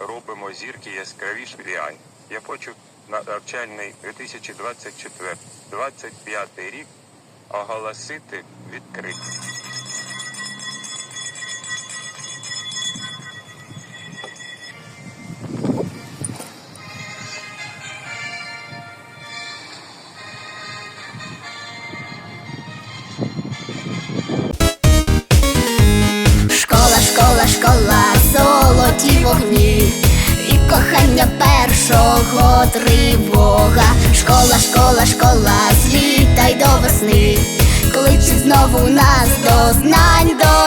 робимо зірки яскравіш реаль. Я хочу на навчальний 2024-2025 рік оголосити відкритим. Першого тривога. Школа, школа, школа, злітай до весни. Кличе знову нас до знань родина.